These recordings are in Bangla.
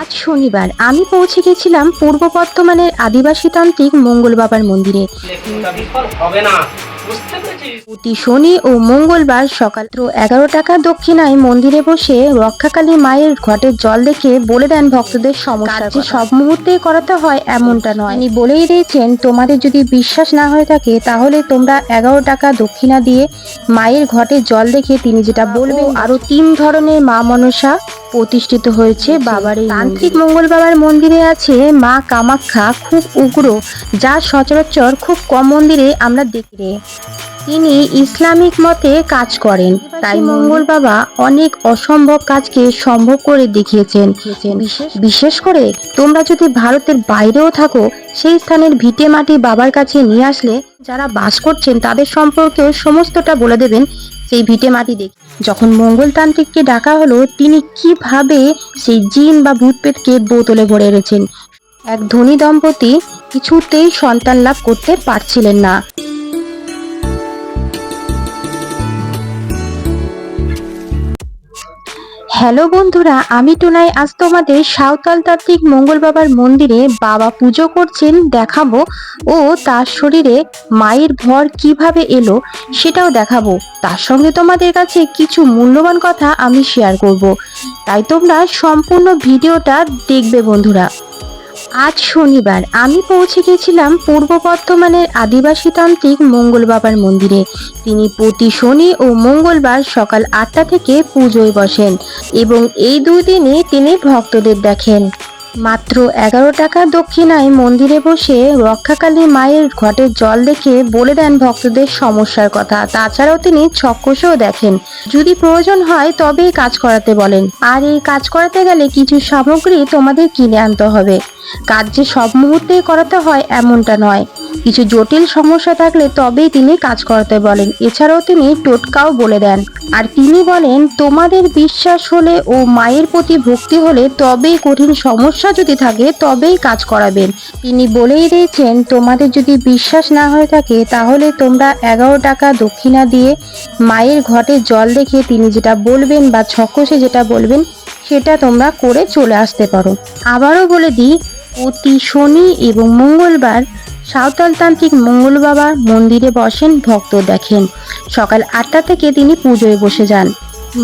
আজ শনিবার। আমি পৌঁছে গেছিলাম পূর্ব বর্ধমানের আদিবাসী তান্ত্রিক মঙ্গল বাবার মন্দিরে হবে না। প্রতি শনি ও মঙ্গলবার সকাল এগারো টাকা দক্ষিণায় মন্দিরে বসে রক্ষাকালী মায়ের ঘটের জল দেখে বলে দেন ভক্তদের সমস্যা যে সব মুহূর্তেই করাতে হয় এমনটা নয়। তিনি বলেই দিয়েছেন তোমাদের যদি বিশ্বাস না হয়ে থাকে তাহলে তোমরা এগারো টাকা দক্ষিণা দিয়ে মায়ের ঘটে জল দেখে তিনি যেটা বলবেন আরও তিন ধরনের মা মনসা প্রতিষ্ঠিত হয়েছে বাবার এই তান্ত্রিক মঙ্গল বাবার মন্দিরে আছে মা কামাখ্যা খুব উগ্র যা সচরাচর খুব কম মন্দিরে আমরা দেখি রে। তিনি ইসলামিক মতে কাজ করেন। তাই মঙ্গল বাবা অনেক অসম্ভব কাজকে সম্ভব করে দেখিয়েছেন। বিশেষ- করে তোমরা যদি ভারতের বাইরেও থাকো, সেই স্থানের ভিটে মাটি বাবার কাছে নিয়ে আসলে যারা বাস করছেন, তাদের সম্পর্কেও সমস্তটা বলে দেবেন সেই ভিটে মাটি দেখে। যখন মঙ্গলতান্ত্রিককে ডাকা হলো, তিনি কীভাবে সেই জিন বা ভূতপেতকে বোতলে ভরে এনেছেন? এক ধনী দম্পতি কিছুতেই সন্তান লাভ করতে পারছিলেন না। হ্যালো বন্ধুরা, আমি টুনাই। আজ তোমাদের সাঁওতাল তাত্ত্বিক মঙ্গল বাবার মন্দিরে বাবা পুজো করছেন, দেখাবো ও তার শরীরে মায়ের ভর কীভাবে এলো সেটাও দেখাবো। তার সঙ্গে তোমাদের কাছে কিছু মূল্যবান কথা আমি শেয়ার করব। তাই তোমরা সম্পূর্ণ ভিডিওটা দেখবে বন্ধুরা। আজ শনিবার। আমি পৌঁছে গেছিলাম পূর্ব বর্ধমানের আদিবাসীতান্ত্রিক মঙ্গল বাবার মন্দিরে। তিনি প্রতি শনি ও মঙ্গলবার সকাল আটটা থেকে পুজোয় বসেন এবং এই দুই দিনে তিনি ভক্তদের দেখেন। মাত্র এগারো টাকা দক্ষিণায় মন্দিরে বসে রক্ষাকালী মায়ের ঘটের জল দেখে বলে দেন ভক্তদের সমস্যার কথা। তাছাড়াও তিনি ছক্কসও দেখেন। যদি প্রয়োজন হয় তবেই কাজ করাতে বলেন। আর এই কাজ করাতে গেলে কিছু সামগ্রী তোমাদের কিনে আনতে হবে। কাজ যে সব মুহূর্তেই করাতে হয় এমনটা নয়। কিছু জটিল সমস্যা থাকলে তবেই তিনি কাজ করাতে বলেন। এছাড়াও তিনি টোটকাও বলে দেন। আর তিনি বলেন, তোমাদের বিশ্বাস হলে ও মায়ের প্রতি ভক্তি হলে তবেই কঠিন সমস্যা যদি থাকে, তবেই কাজ করাবেন। তিনি বলেই দিয়েছেন, তোমাদের যদি বিশ্বাস না হয়ে থাকে, তাহলে তোমরা এগারো টাকা দক্ষিণা দিয়ে মায়ের ঘটে জল দেখে তিনি যেটা বলবেন বা ছকসে যেটা বলবেন, সেটা তোমরা করে চলে আসতে পারো। আবারও বলে দিই প্রতি শনি এবং মঙ্গলবার সাঁওতালতান্ত্রিক মঙ্গল বাবা মন্দিরে বসেন, ভক্ত দেখেন। সকাল আটটা থেকে তিনি পুজোয় বসে যান।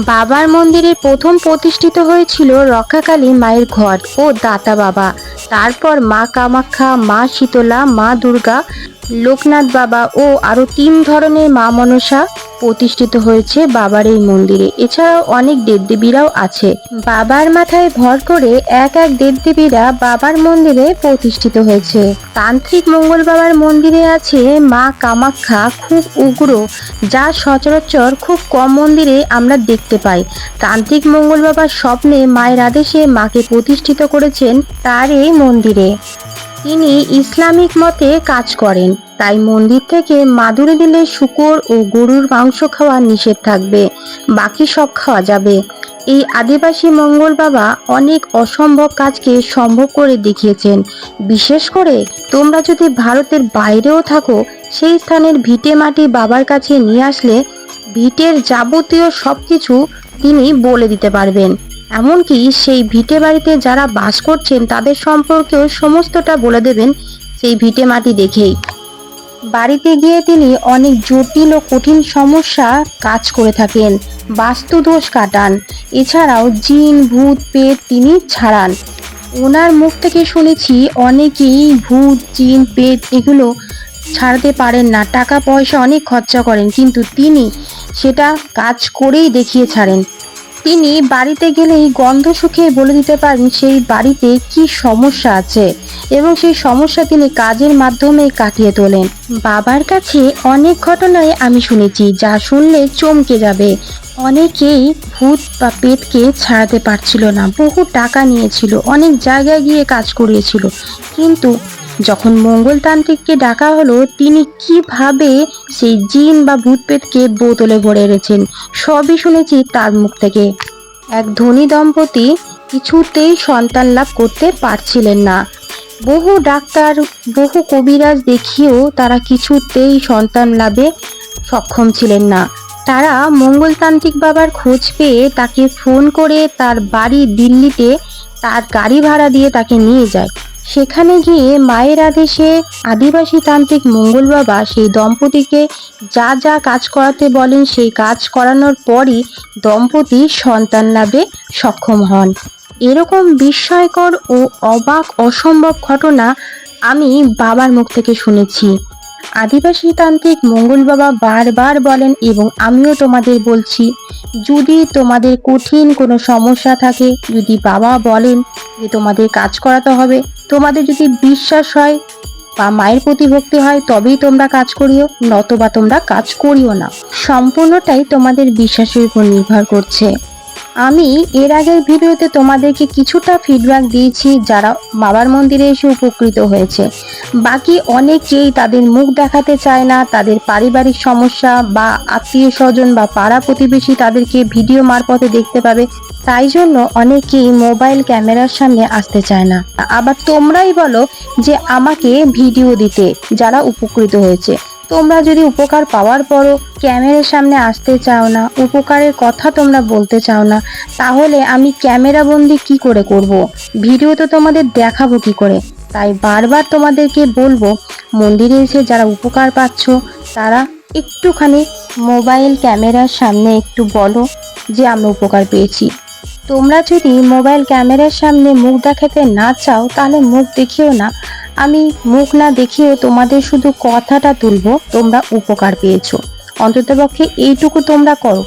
বাবার মন্দিরে প্রথম প্রতিষ্ঠিত হয়েছিল রক্ষাকালী মায়ের ঘর ও দাতা বাবা। তারপর মা কামাখ্যা, মা শীতলা, মা দুর্গা, লোকনাথ বাবা ও আরও তিন ধরনের মা মনসা প্রতিষ্ঠিত হয়েছে বাবার এই মন্দিরে। এছাড়াও অনেক দেবদেবীরাও আছে। বাবার মাথায় ভর করে এক এক দেবদেবীরা বাবার মন্দিরে প্রতিষ্ঠিত হয়েছে। তান্ত্রিক মঙ্গল বাবার মন্দিরে আছে মা কামাখ্যা খুব উগ্র, যা সচরাচর খুব কম মন্দিরে আমরা দেখতে পাই। তান্ত্রিক মঙ্গল বাবার স্বপ্নে মায়ের আদেশে মাকে প্রতিষ্ঠিত করেছেন তার এই মন্দিরে। তিনি ইসলামিক মতে কাজ করেন, তাই মন্দির থেকে মাদুরে দিলে শুকর ও গরুর মাংস খাওয়া নিষেধ থাকবে, বাকি সব খাওয়া যাবে। এই আদিবাসী মঙ্গল বাবা অনেক অসম্ভব কাজকে সম্ভব করে দেখিয়েছেন। বিশেষ করে তোমরা যদি ভারতের বাইরেও থাকো, সেই স্থানের ভিটে মাটি বাবার কাছে নিয়ে আসলে ভিটের যাবতীয় সবকিছু তিনি বলে দিতে পারবেন। এমনকি সেই ভিটে বাড়িতে যারা বাস করছেন, তাদের সম্পর্কেও সমস্তটা বলে দেবেন সেই ভিটে মাটি দেখেই। বাড়িতে গিয়ে তিনি অনেক জটিল ও কঠিন সমস্যা কাজ করে থাকেন বাস্তু দোষ কাটান। এছাড়াও জিন, ভূত, পেট তিনি ছাড়ান। ওনার মুখ থেকে শুনেছি অনেকেই ভূত, জিন, পেট এগুলো ছাড়তে পারেন না। টাকা পয়সা অনেক খরচা করেন, কিন্তু তিনি সেটা কাজ করেই দেখিয়ে ছাড়েন। তিনি বাড়িতে গেলেই গন্ধ শুকে বলে দিতে পারেন সেই বাড়িতে কি সমস্যা আছে এবং সেই সমস্যা তিনি কাজের মাধ্যমে কাটিয়ে তোলেন। বাবার কাছে অনেক ঘটনায় আমি শুনেছি যা শুনলে চমকে যাবে। অনেকেই ভূত বা পেটকে ছাড়াতে পারছিল না, বহু টাকা নিয়েছিল, অনেক জায়গায় গিয়ে কাজ করিয়েছিল। কিন্তু যখন মঙ্গলতান্ত্রিককে ডাকা হলো, তিনি কীভাবে সেই জিন বা ভূতপেতকে বোতলে ভরে এনেছেন, সবই শুনেছি তার মুখ থেকে। এক ধনী দম্পতি কিছুতেই সন্তান লাভ করতে পারছিলেন না। বহু ডাক্তার, বহু কবিরাজ দেখিয়েও তারা কিছুতেই সন্তান লাভে সক্ষম ছিলেন না। তারা মঙ্গলতান্ত্রিক বাবার খোঁজ পেয়ে তাকে ফোন করে তার বাড়ি দিল্লিতে তার গাড়ি ভাড়া দিয়ে তাকে নিয়ে যায়। সেখানে গিয়ে মায়ের আদেশে আদিবাসী তান্ত্রিক মঙ্গল বাবা সেই দম্পতিকে যা যা কাজ করাতে বলেন সেই কাজ করানোর পরই দম্পতি সন্তান লাভে সক্ষম হন। এরকম বিস্ময়কর ও অবাক অসম্ভব ঘটনা আমি বাবার মুখ থেকে শুনেছি। আদিবাসী তান্ত্রিক মঙ্গল বাবা বারবার বলেন, এবং আমিও তোমাদের বলছি, যদি তোমাদের কঠিন কোনো সমস্যা থাকে, যদি বাবা বলেন যে তোমাদের কাজ করাতে হবে, তোমাদের যদি বিশ্বাস হয় বা মায়ের প্রতি ভক্তি হয়, তবেই তোমরা কাজ করিও, নতবা তোমরা কাজ করিও না। সম্পূর্ণটাই তোমাদের বিশ্বাসের উপর নির্ভর করছে। আমি এর আগের ভিডিওতে তোমাদেরকে কিছুটা ফিডব্যাক দিয়েছি যারা বাবার মন্দিরে এসে উপকৃত হয়েছে। বাকি অনেকেই তাদের মুখ দেখাতে চায় না, তাদের পারিবারিক সমস্যা বা আত্মীয় স্বজন বা পাড়া প্রতিবেশী তাদেরকে ভিডিও মারফতে দেখতে পাবে। তাই জন্য অনেকেই মোবাইল ক্যামেরার সামনে আসতে চায় না। আবার তোমরাই বলো যে আমাকে ভিডিও দিতে যারা উপকৃত হয়েছে। তোমরা যদি উপকার পাওয়ার পরও ক্যামেরার সামনে আসতে চাও না, উপকারের কথা তোমরা বলতে চাও না, তাহলে আমি ক্যামেরা বন্দি কি করে করব। ভিডিও তো তোমাদের দেখাবো কি করে? তাই বারবার তোমাদেরকে বলব, মন্দিরে এসে যারা উপকার পাচ্ছ, তারা একটুখানি মোবাইল ক্যামেরার সামনে একটু বলো যে আমরা উপকার পেয়েছি। তোমরা যদি মোবাইল ক্যামেরার সামনে মুখ দেখাতে না চাও, তাহলে মুখ দেখিও না। আমি মুখ না দেখিয়ে তোমাদের শুধু কথাটা তুলবো, তোমরা উপকার পেয়েছ। অন্ততপক্ষে এইটুকু তোমরা করো।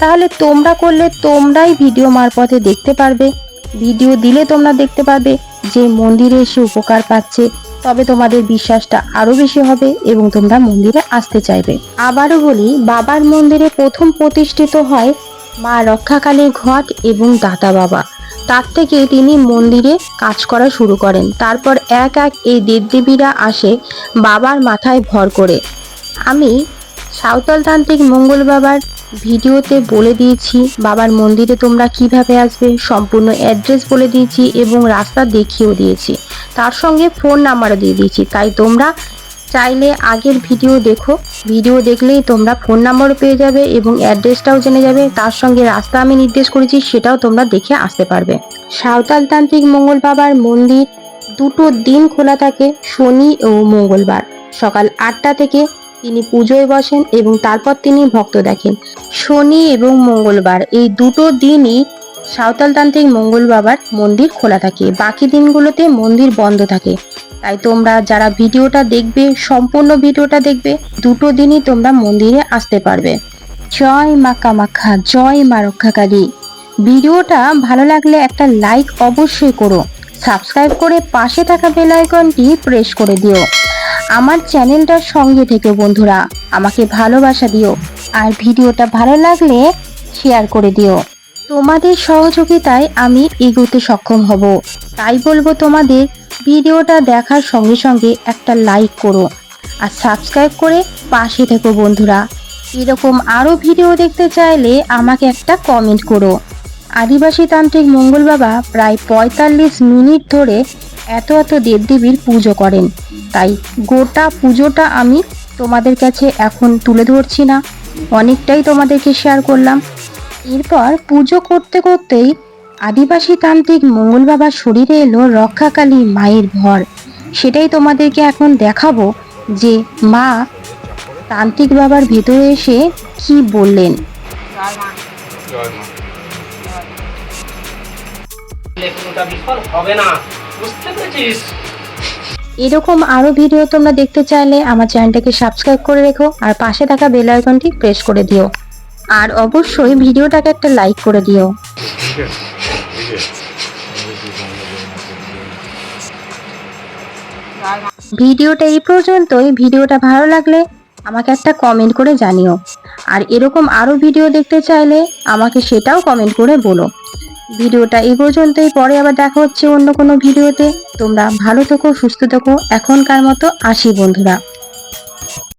তাহলে তোমরা করলে তোমরাই ভিডিও মারফতে দেখতে পারবে। ভিডিও দিলে তোমরা দেখতে পাবে যে মন্দিরে এসে উপকার পাচ্ছে, তবে তোমাদের বিশ্বাসটা আরও বেশি হবে এবং তোমরা মন্দিরে আসতে চাইবে। আবারও বলি, বাবার মন্দিরে প্রথম প্রতিষ্ঠিত হয় মা রক্ষাকালীর ঘট এবং দাতা বাবা। তার থেকে তিনি মন্দিরে কাজ করা শুরু করেন। তারপর এক এক এই দেবদেবীরা আসে বাবার মাথায় ভর করে। আমি সাঁওতাল তান্ত্রিক মঙ্গল বাবার ভিডিওতে বলে দিয়েছি, বাবার মন্দিরে তোমরা কীভাবে আসবে, সম্পূর্ণ অ্যাড্রেস বলে দিয়েছি এবং রাস্তা দেখিয়েও দিয়েছি। তার সঙ্গে ফোন নাম্বারও দিয়ে দিয়েছি, তাই তোমরা চাইলে আগের ভিডিও দেখো। ভিডিও দেখলেই তোমরা ফোন নাম্বারও পেয়ে যাবে এবং অ্যাড্রেসটাও জেনে যাবে। তার সঙ্গে রাস্তা আমি নির্দেশ করেছি, সেটাও তোমরা দেখে আসতে পারবে। সাঁওতাল তান্ত্রিক মঙ্গল বাবার মন্দির দুটো দিন খোলা থাকে, শনি ও মঙ্গলবার। সকাল আটটা থেকে তিনি পুজোয় বসেন এবং তারপর তিনি ভক্ত দেখেন। শনি এবং মঙ্গলবার এই দুটো দিনই সাঁওতাল তান্ত্রিক মঙ্গল বাবার মন্দির খোলা থাকে। বাকি দিনগুলোতে মন্দির বন্ধ থাকে। তাই তোমরা যারা ভিডিওটা দেখবে, সম্পূর্ণ ভিডিওটা দেখবে, দুটো দিনই তোমরা মন্দিরে আসতে পারবে। জয় মা কামাখ্যা, জয় মা রক্ষাকালী। ভিডিওটা ভালো লাগলে একটা লাইক অবশ্যই করো। সাবস্ক্রাইব করে পাশে থাকা বেল আইকনটি প্রেস করে দিও। আমার চ্যানেলটার সঙ্গে থেকেও বন্ধুরা, আমাকে ভালোবাসা দিও। আর ভিডিওটা ভালো লাগলে শেয়ার করে দিও। তোমাদের সহযোগিতায় আমি এগোতে সক্ষম হব। তাই বলব তোমাদের ভিডিওটা দেখার সঙ্গে সঙ্গে একটা লাইক করো আর সাবস্ক্রাইব করে পাশে থেকো বন্ধুরা। এরকম আরও ভিডিও দেখতে চাইলে আমাকে একটা কমেন্ট করো। আদিবাসী তান্ত্রিক মঙ্গল বাবা প্রায় পঁয়তাল্লিশ মিনিট ধরে এত এত দেবদেবীর পুজো করেন। তাই গোটা পুজোটা আমি তোমাদের কাছে এখন তুলে ধরছি না। অনেকটাই তোমাদেরকে শেয়ার করলাম। এরপর পুজো করতে করতেই আদিবাসী তান্ত্রিক মঙ্গল বাবার শরীরে এলো রক্ষাকালী মায়ের ভর। সেটাই তোমাদেরকে এখন দেখাবো যে মা তান্ত্রিক বাবার ভেতরে এসে কি বললেন। এরকম আরও ভিডিও তোমরা দেখতে চাইলে আমার চ্যানেলটাকে সাবস্ক্রাইব করে রেখো আর পাশে থাকা বেল আইকনটি প্রেস করে দিও। আর অবশ্যই ভিডিওটাকে একটা লাইক করে দিও। ভিডিওটা এই পর্যন্তই। ভিডিওটা ভালো লাগলে আমাকে একটা কমেন্ট করে জানিও। আর এরকম আরও ভিডিও দেখতে চাইলে আমাকে সেটাও কমেন্ট করে বলো। ভিডিওটা এই পর্যন্তই। পরে আবার দেখা হচ্ছে অন্য কোনো ভিডিওতে। তোমরা ভালো থেকো, সুস্থ থেকো। এখনকার মতো আসি বন্ধুরা।